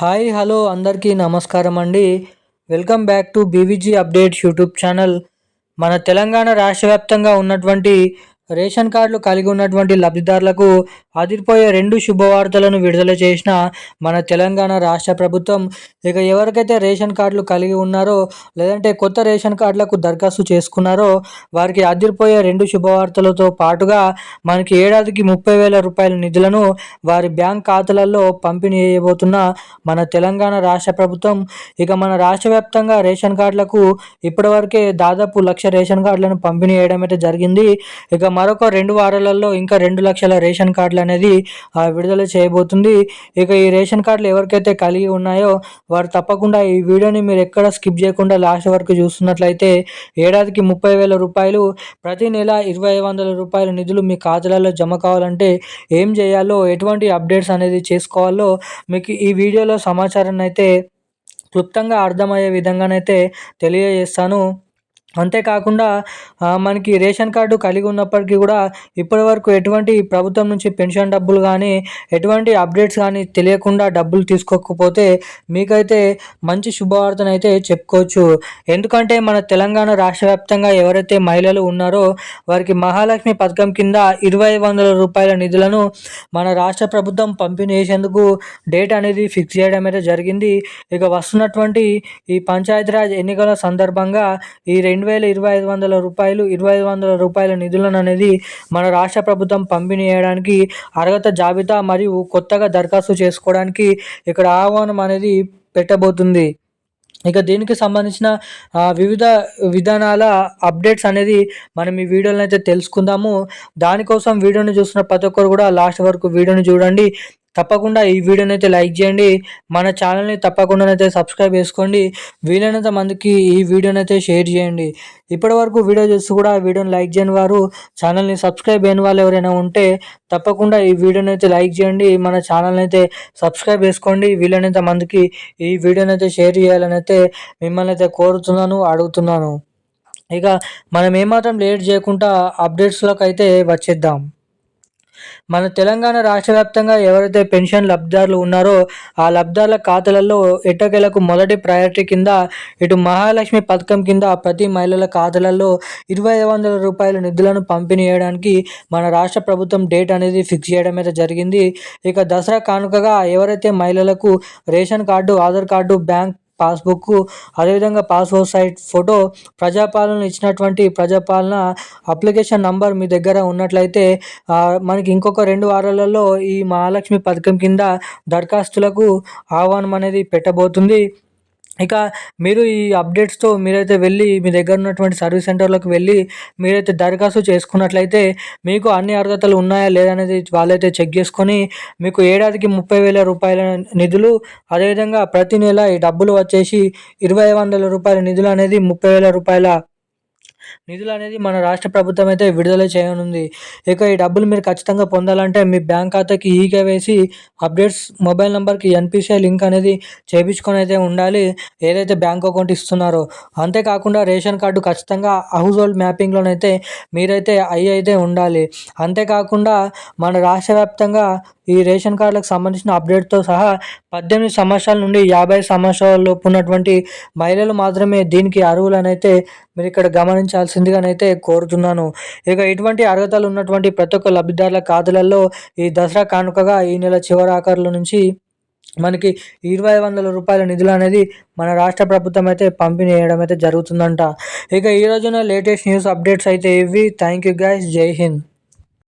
Hi hello అందరికీ నమస్కారం అండి. Welcome back to BVG updates YouTube channel. మన తెలంగాణ రాష్ట్ర వ్యాప్తంగా ఉన్నటువంటి రేషన్ కార్డులు కలిగి ఉన్నటువంటి లబ్ధిదారులకు అదిరిపోయే రెండు శుభవార్తలను విడుదల చేసిన మన తెలంగాణ రాష్ట్ర ప్రభుత్వం ఇక ఎవరికైతే రేషన్ కార్డులు కలిగి ఉన్నారో లేదంటే కొత్త రేషన్ కార్డులకు దరఖాస్తు చేసుకున్నారో వారికి అదిరిపోయే రెండు శుభవార్తలతో పాటుగా మనకి ఏడాదికి ముప్పై వేల రూపాయల నిధులను వారి బ్యాంక్ ఖాతాలలో పంపిణీ చేయబోతున్న మన తెలంగాణ రాష్ట్ర ప్రభుత్వం ఇక మన రాష్ట్ర వ్యాప్తంగా రేషన్ కార్డులకు ఇప్పటివరకే దాదాపు లక్ష రేషన్ కార్డులను పంపిణీ చేయడం అయితే జరిగింది. ఇక మరొక రెండు వారాలలో ఇంకా రెండు లక్షల రేషన్ కార్డులు అనేది విడుదల చేయబోతుంది. ఇక ఈ రేషన్ కార్డులు ఎవరికైతే కలిగి ఉన్నాయో వారు తప్పకుండా ఈ వీడియోని మీరు ఎక్కడ స్కిప్ చేయకుండా లాస్ట్ వరకు చూస్తున్నట్లయితే ఏడాదికి ముప్పై వేల రూపాయలు ప్రతి నెల ఇరవై వందల రూపాయల నిధులు మీ ఖాతాలలో జమ కావాలంటే ఏం చేయాలో ఎటువంటి అప్డేట్స్ అనేది చేసుకోవాలో మీకు ఈ వీడియోలో సమాచారాన్ని అయితే క్లుప్తంగా అర్థమయ్యే విధంగానైతే తెలియజేస్తాను. అంతేకాకుండా మనకి రేషన్ కార్డు కలిగి ఉన్నప్పటికీ కూడా ఇప్పటి వరకు ఎటువంటి ప్రభుత్వం నుంచి పెన్షన్ డబ్బులు కానీ ఎటువంటి అప్డేట్స్ కానీ తెలియకుండా డబ్బులు తీసుకోకపోతే మీకైతే మంచి శుభవార్తను అయితే చెప్పుకోవచ్చు. ఎందుకంటే మన తెలంగాణ రాష్ట్ర వ్యాప్తంగా ఎవరైతే మహిళలు ఉన్నారో వారికి మహాలక్ష్మి పథకం కింద ఇరవై వందల రూపాయల నిధులను మన రాష్ట్ర ప్రభుత్వం పంపిణీ చేసేందుకు డేట్ అనేది ఫిక్స్ చేయడం అయితే జరిగింది. ఇక వస్తున్నటువంటి ఈ పంచాయతీరాజ్ ఎన్నికల సందర్భంగా ఈ రెండు రెండు వేల ఇరవై ఐదు వందల రూపాయలు ఇరవై ఐదు వందల రూపాయల నిధులను అనేది మన రాష్ట్ర ప్రభుత్వం పంపిణీ చేయడానికి అర్హత జాబితా మరియు కొత్తగా దరఖాస్తు చేసుకోవడానికి ఇక్కడ ఆహ్వానం అనేది పెట్టబోతుంది. ఇక దీనికి సంబంధించిన వివిధ విధానాల అప్డేట్స్ అనేది మనం ఈ వీడియోలో అయితే తెలుసుకుందాము. దానికోసం వీడియోని చూస్తున్న ప్రతి ఒక్కరు కూడా లాస్ట్ వరకు వీడియోని చూడండి. తప్పకుండా ఈ వీడియోని అయితే లైక్ చేయండి. మన ఛానల్ని తప్పకుండా అయితే సబ్స్క్రైబ్ చేసుకోండి. వీలైనంత మందికి ఈ వీడియోని అయితే షేర్ చేయండి. ఇప్పటి వరకు వీడియో చూసి కూడా వీడియోని లైక్ చేయని వారు ఛానల్ని సబ్స్క్రైబ్ అయిన వాళ్ళు ఎవరైనా ఉంటే తప్పకుండా ఈ వీడియోని అయితే లైక్ చేయండి. మన ఛానల్ని అయితే సబ్స్క్రైబ్ చేసుకోండి. వీలైనంత మందికి ఈ వీడియోని అయితే షేర్ చేయాలని అయితే మిమ్మల్ని అయితే కోరుతున్నాను అడుగుతున్నాను. ఇక మనం ఏమాత్రం లేట్ చేయకుండా అప్డేట్స్లోకి అయితే వచ్చేద్దాం. మన తెలంగాణ రాష్ట్ర వ్యాప్తంగా ఎవరైతే పెన్షన్ లబ్ధిదారులు ఉన్నారో ఆ లబ్ధిదారుల ఖాతాలలో ఎట్టకేలకు మొదటి ప్రయారిటీ కింద ఇటు మహాలక్ష్మి పథకం కింద ప్రతి మహిళల ఖాతాలలో ఇరవై వందల రూపాయల నిధులను పంపిణీ చేయడానికి మన రాష్ట్ర ప్రభుత్వం డేట్ అనేది ఫిక్స్ చేయడం అయితే జరిగింది. ఇక దసరా కానుకగా ఎవరైతే మహిళలకు ration card Aadhaar card bank passbook అదేవిధంగా పాస్పోర్ట్ సైట్ ఫోటో ప్రజాపాలన ఇచ్చినటువంటి ప్రజాపాలన అప్లికేషన్ నంబర్ మీ దగ్గర ఉన్నట్లయితే మనకి ఇంకొక రెండు వారాలలో ఈ మహాలక్ష్మి పథకం కింద దరఖాస్తులకు ఆహ్వానం అనేది పెట్టబోతుంది. ఇక మీరు ఈ అప్డేట్స్తో మీరైతే వెళ్ళి మీ దగ్గర ఉన్నటువంటి సర్వీస్ సెంటర్లోకి వెళ్ళి మీరైతే దరఖాస్తు చేసుకున్నట్లయితే మీకు అన్ని అర్హతలు ఉన్నాయా లేదనేది వాళ్ళైతే చెక్ చేసుకొని మీకు ఏడాదికి ముప్పై వేల రూపాయల నిధులు అదేవిధంగా ప్రతి నెల ఈ డబ్బులు వచ్చేసి ఇరవై వందల రూపాయల నిధులు అనేది ముప్పై వేల రూపాయల నిధులు అనేది మన రాష్ట్ర ప్రభుత్వం అయితే విడుదల చేయనుంది. ఇక ఈ డబ్బులు మీరు ఖచ్చితంగా పొందాలంటే మీ బ్యాంక్ ఖాతాకి ఈకే వేసి అప్డేట్స్ మొబైల్ నెంబర్కి ఎన్పిసిఐ లింక్ అనేది చేయించుకొని అయితే ఉండాలి. ఏదైతే బ్యాంక్ అకౌంట్ ఇస్తున్నారో. అంతేకాకుండా రేషన్ కార్డు ఖచ్చితంగా హౌస్ హోల్డ్ మ్యాపింగ్లోనైతే మీరైతే ఐ అయితే ఉండాలి. అంతేకాకుండా మన రాష్ట్ర వ్యాప్తంగా ఈ రేషన్ కార్డులకు సంబంధించిన అప్డేట్తో సహా పద్దెనిమిది సంవత్సరాల నుండి యాభై సంవత్సరాల లోపు ఉన్నటువంటి మహిళలు మాత్రమే దీనికి అర్హులనైతే మీరు ఇక్కడ గమనించాల్సిందిగానైతే కోరుతున్నాను. ఇక ఇటువంటి అర్హతలు ఉన్నటువంటి ప్రతి ఒక్క లబ్ధిదారుల ఖాతాలలో ఈ దసరా కానుకగా ఈ నెల చివరి ఆఖరుల నుంచి మనకి ఇరవై వందల రూపాయల నిధులు అనేది మన రాష్ట్ర ప్రభుత్వం అయితే పంపిణీ చేయడం అయితే జరుగుతుందంట. ఇక ఈ రోజున లేటెస్ట్ న్యూస్ అప్డేట్స్ అయితే ఇవి. థ్యాంక్ యూ గైస్ జై హింద్.